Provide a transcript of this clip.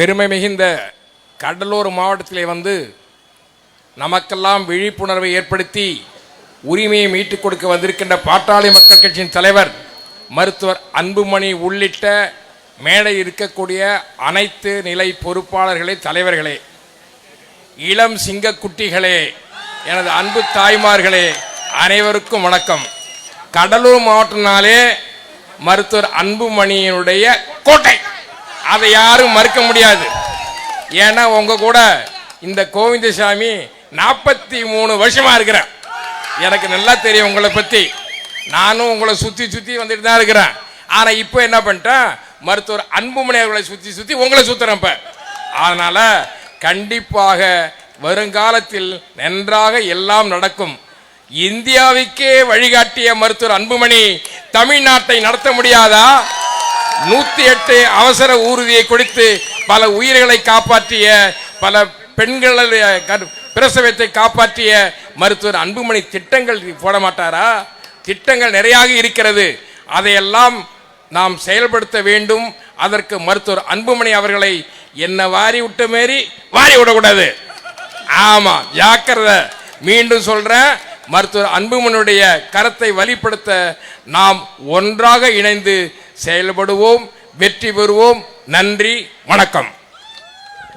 பெருமை மிகுந்த கடலூர் மாவட்டத்திலே வந்து நமக்கெல்லாம் விழிப்புணர்வை ஏற்படுத்தி உரிமையை மீட்டுக் கொடுக்க வந்திருக்கின்ற பாட்டாளி மக்கள் கட்சியின் தலைவர் மருத்துவர் அன்புமணி உள்ளிட்ட மேடை இருக்கக்கூடிய அனைத்து நிலை பொறுப்பாளர்களே தலைவர்களே இளம் சிங்கக்குட்டிகளே எனது அன்பு தாய்மார்களே அனைவருக்கும் வணக்கம். கடலூர் மாவட்டனாலே மருத்துவர் அன்புமணியினுடைய கோட்டை. அதை யாரும் மறுக்க முடியாது. ஏன்னா உங்க கூட இந்த கோவிந்தசாமி நாற்பத்தி மூணு வருஷமா இருக்கிறேன் எனக்கு நல்லா தெரியும் உங்களை பத்தி. நானும் உங்களை சுத்தி சுத்தி வந்துட்டு தான் இருக்கிறேன். ஆனா இப்போ என்ன பண்ணிட்டேன் மருத்துவர் அன்புமணி அவர்களை சுத்தி சுத்தி உங்களை சுத்துறேன் இப்ப அதனால கண்டிப்பாக வருங்காலத்தில் நன்றாக எல்லாம் நடக்கும். இந்தியாவுக்கே வழிகாட்டிய மருத்துவர் அன்புமணி தமிழ்நாட்டை நடத்த முடியாதா? நூத்தி எட்டு அவசர ஊர்தியை கொடுத்து பல உயிர்களை காப்பாற்றிய பல பெண்களுடைய பிரசவத்தை காப்பாற்றிய மருத்துவர் அன்புமணி திட்டங்கள் போட மாட்டாரா திட்டங்கள் நிறையாக இருக்கிறது. அதையெல்லாம் நாம் செயல்படுத்த வேண்டும். அதற்கு மருத்துவர் அன்புமணி அவர்களை என்ன வாரி விட்ட மாரி வாரி விடக்கூடாது. ஆமா ஜாக்கிரத. மீண்டும் சொல்றேன் மருத்துவர் அன்புமனுடைய கரத்தை வலிப்படுத்த நாம் ஒன்றாக இணைந்து செயல்படுவோம் வெற்றி பெறுவோம். நன்றி வணக்கம்.